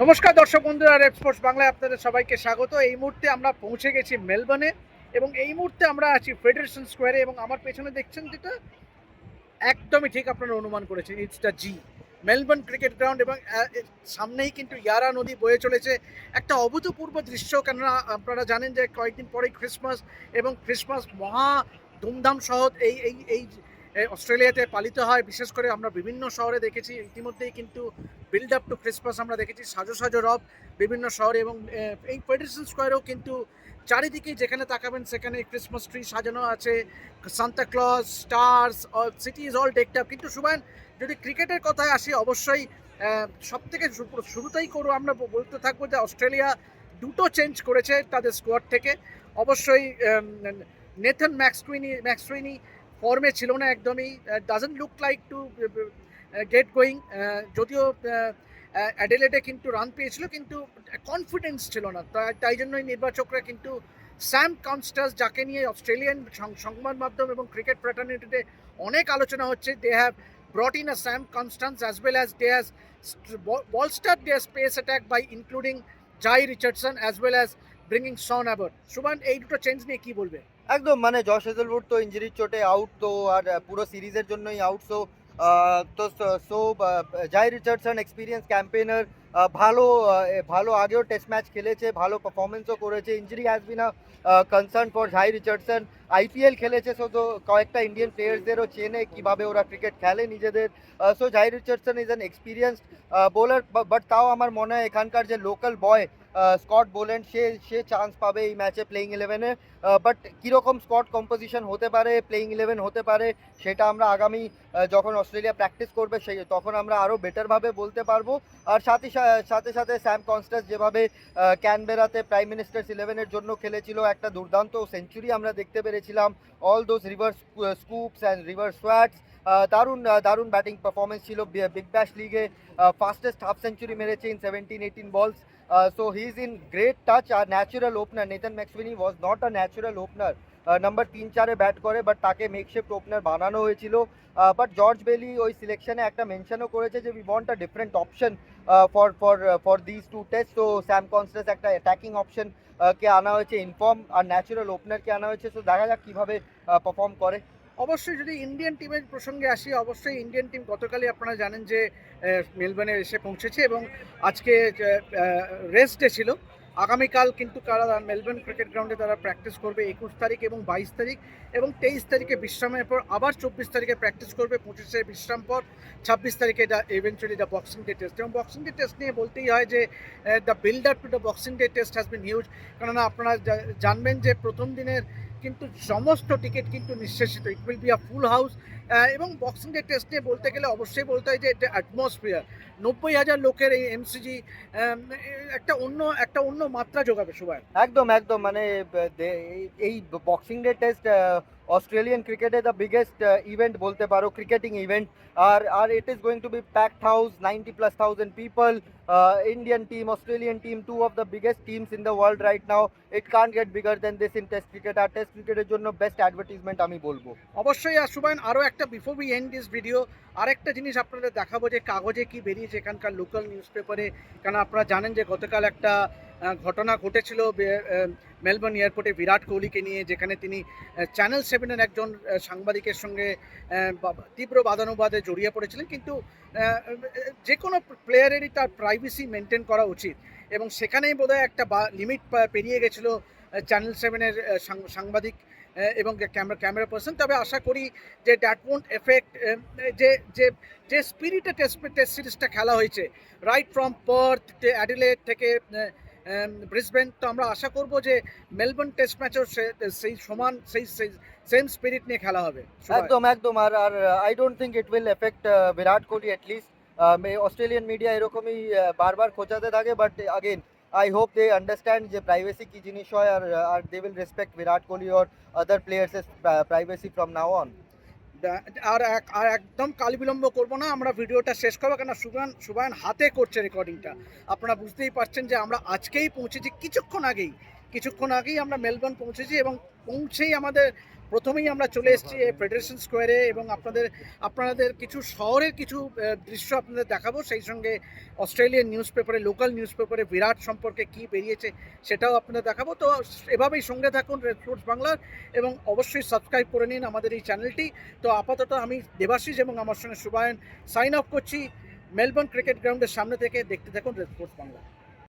নমস্কার দর্শক বন্ধুরা রেড স্পোর্টস বাংলায় আপনাদের সবাইকে স্বাগত। এই মুহূর্তে আমরা পৌঁছে গেছি মেলবোর্নে এবং এই মুহূর্তে আমরা আছি ফেডারেশন স্কোয়ারে এবং আমার পেছনে দেখছেন যেটা একদমই ঠিক আপনারা অনুমান করেছেন it's the G Melbourne cricket ground এবং সামনেই কিন্তু ইয়ারা নদী বয়ে চলেছে। একটা অভূতপূর্ব দৃশ্য, কেননা আপনারা জানেন যে কয়েকদিন পরেই ক্রিসমাস এবং ক্রিসমাস মহা ধুমধাম সহ এই এই এই অস্ট্রেলিয়াতে পালিত হয়। বিশেষ করে আমরা বিভিন্ন শহরে দেখেছি। ইতিমধ্যেই কিন্তু বিল্ড আপ টু ক্রিসমাস আমরা দেখেছি। সাজো সাজো রব বিভিন্ন শহরে এবং এই ফেডারেশন স্কোয়ারেও কিন্তু চারিদিকে যেখানে তাকাবেন সেখানে ক্রিসমাস ট্রি সাজানো আছে। Santa Claus stars city is all decked up কিন্তু সুবান যদি ক্রিকেটের কথায় আসি, অবশ্যই সব থেকে শুরুতেই করব আমরা বলতে থাকব যে অস্ট্রেলিয়া দুটো চেঞ্জ করেছে তাদের স্কোয়াড থেকে। অবশ্যই নেথন ম্যাক্সটুইনি ম্যাক্সটুইনি ফর্মে ছিল না একদমই doesn't look like to get going যদিও অ্যাডেলেটে কিন্তু রান পেয়েছিল, কিন্তু কনফিডেন্স ছিল না। তাই- জন্যই নির্বাচকরা কিন্তু স্যাম কনস্টাস যাকে নিয়ে অস্ট্রেলিয়ান সংবাদ মাধ্যম এবং ক্রিকেট ফ্র্যাটার্নিটিতে অনেক আলোচনা হচ্ছে they have brought in a Sam Constance as they has st- bol- bolstered their space attack by including Jai Richardson as well as bringing Sean Abbott. সুবান এই দুটো চেঞ্জ নিয়ে কি বলবে? একদম মানে জশ হেজলউড তো ইঞ্জুরির চোটে আউট তো আর পুরো সিরিজের জন্যই আউট সো তো so Jhye Richardson experience campaigner ভালো ভালো আগেও টেস্ট ম্যাচ খেলেছে, ভালো পারফরমেন্সও করেছে injury has been a concern for Jhye Richardson IPL খেলেছে সো তো কয়েকটা ইন্ডিয়ান প্লেয়ার্সদেরও চেনে কীভাবে ওরা ক্রিকেট খেলে নিজেদের। So Jhye Richardson is an experience bowler but তাও আমার মনে হয় এখানকার যে লোকাল বয় স্কট বোল্যান্ড সে সে চান্স পাবে এই ম্যাচে প্লেইং ইলেভেনে বাট কীরকম স্কট কম্পোজিশন হতে পারে প্লেইং ইলেভেন হতে পারে, সেটা আমরা আগামী যখন অস্ট্রেলিয়া প্র্যাকটিস করবে, সেই, তখন আমরা আরও বেটারভাবে বলতে পারব। আর সাথে সাথে সাথে স্যাম কনস্টাস যেভাবে ক্যানবেরাতে প্রাইম মিনিস্টার্স ইলেভেনের জন্য খেলেছিল, একটা দুর্দান্ত সেঞ্চুরি আমরা দেখতে পেরেছিলাম। All those reverse scoops and reverse swats দারুণ দারুণ ব্যাটিং পারফরমেন্স ছিল বিগ ব্যাশ লিগে ফাস্টেস্ট হাফ সেঞ্চুরি মেরেছে in seventeen eighteen balls so he is in great touch R natural opener Nathan McSweeney was not a natural opener number তিন চারে bat করে but তাকে makeshift opener বানানো হয়েছিল। But George বেলি ওই সিলেকশনে একটা মেনশনও করেছে যে we want a different option for for for this two test তো স্যাম কনস্টাস একটা অ্যাটাকিং অপশন কে আনা হয়েছে ইনফর্ম আর ন্যাচুরাল ওপেনারকে আনা হয়েছে। সো দেখা যাক কীভাবে পারফর্ম করে। অবশ্যই যদি ইন্ডিয়ান টিমের প্রসঙ্গে আসি, অবশ্যই ইন্ডিয়ান টিম গতকালই আপনারা জানেন যে মেলবোর্নে এসে পৌঁছেছে এবং আজকে রেস্ট ডে ছিল। আগামীকাল কিন্তু তারা মেলবোর্ন ক্রিকেট গ্রাউন্ডে তারা প্র্যাকটিস করবে একুশ তারিখ এবং বাইশ তারিখ এবং তেইশ তারিখে বিশ্রামের পর আবার চব্বিশ তারিখে প্র্যাকটিস করবে, পঁচিশে বিশ্রাম পর ছাব্বিশ তারিখে এটা eventually the Boxing Day test এবং বক্সিং ডে টেস্ট নিয়ে বলতেই হয় যে the build up to the Boxing Day test has been huge কেননা আপনারা জানবেন যে প্রথম দিনের কিন্তু সমস্ত টিকিট কিন্তু নিঃশেষিত। It will be a full house এবং বক্সিং ডে টেস্ট নিয়ে বলতে গেলে অবশ্যই বলতে হয় যে এটা অ্যাটমসফিয়ার নব্বই হাজার লোকের এই এমসিজি একটা অন্য একটা অন্য মাত্রা যোগাবে সবাই। একদম একদম মানে এই- বক্সিং ডে টেস্ট অস্ট্রেলিয়ান ক্রিকেটে দ্য বিগেস্ট ইভেন্ট বলতে পারো ক্রিকেটিং ইভেন্ট আর আর it is going to be packed house ninety plus thousand people Indian team Australian team two of the biggest teams in the world right now it can't get bigger than this in test cricket R test ক্রিকেটের জন্য best advertisement আমি বলব। অবশ্যই আর সুবাইন আরও একটা before we end this video আরেকটা জিনিস আপনাদের দেখাবো যে কাগজে কি বেরিয়েছে এখানকার লোকাল নিউজ পেপারে কারণ আপনারা জানেন যে গতকাল একটা ঘটনা ঘটেছিল মেলবোর্ন এয়ারপোর্টে বিরাট কোহলিকে নিয়ে, যেখানে তিনি চ্যানেল সেভেনের একজন সাংবাদিকের সঙ্গে তীব্র বাদানুবাদে জড়িয়ে পড়েছিলেন। কিন্তু যে কোনো প্লেয়ারেরই তার প্রাইভেসি মেনটেন করা উচিত। এবং সেখানেই বোধহয় একটা লিমিট পেরিয়ে গেছিল চ্যানেল সেভেনের সাংবাদিক এবং ক্যামেরা ক্যামেরা পার্সন তবে আশা করি যে দ্যাট ওয়ন্ট এফেক্ট যে যে যে স্পিরিটে টেস্ট টেস্ট সিরিজটা খেলা হয়েছে রাইট ফ্রম পার্থ অ্যাডিলেট থেকে ব্রিসবেন তো আমরা আশা করব যে মেলবোর্ন টেস্ট ম্যাচেও সেই সমান, সেই সেম স্পিরিট নিয়ে খেলা হবে। একদম একদম। আর আর I don't think it will affect Virat Kohli at least Australian media এরকমই বারবার খোঁচাতে থাকে but again I hope they understand যে প্রাইভেসি কি জিনিস হয়, আর আর they will respect Virat Kohli or other প্লেয়ার্সের privacy from now on আর এক- আর একদম কাল বিলম্ব করব না, আমরা ভিডিওটা শেষ করব কেন সুবান সুবায়ন হাতে করছে রেকর্ডিংটা আপনারা বুঝতেই পারছেন যে আমরা আজকেই পৌঁছেছি, কিছুক্ষণ আগেই। কিছুক্ষণ আগেই আমরা মেলবোর্ন পৌঁছেছি এবং পৌঁছেই আমাদের প্রথমেই আমরা চলে এসেছি ফেডারেশন স্কোয়ারে এবং আপনাদের আপনাদের কিছু শহরের কিছু দৃশ্য আপনাদের দেখাবো। সেই সঙ্গে অস্ট্রেলিয়ান নিউজ পেপারে লোকাল নিউজ পেপারে বিরাট সম্পর্কে কি বেরিয়েছে সেটাও আপনাদের দেখাবো। তো এভাবেই সঙ্গে থাকুন রেড স্পোর্টস বাংলার এবং অবশ্যই সাবস্ক্রাইব করে নিন আমাদের এই চ্যানেলটি তো আপাতত আমি দেবাশিস এবং আমার সঙ্গে সুবায়ন সাইন অফ করছি। মেলবোর্ন ক্রিকেট গ্রাউন্ডের সামনে থেকে দেখতে থাকুন রেড স্পোর্টস বাংলা।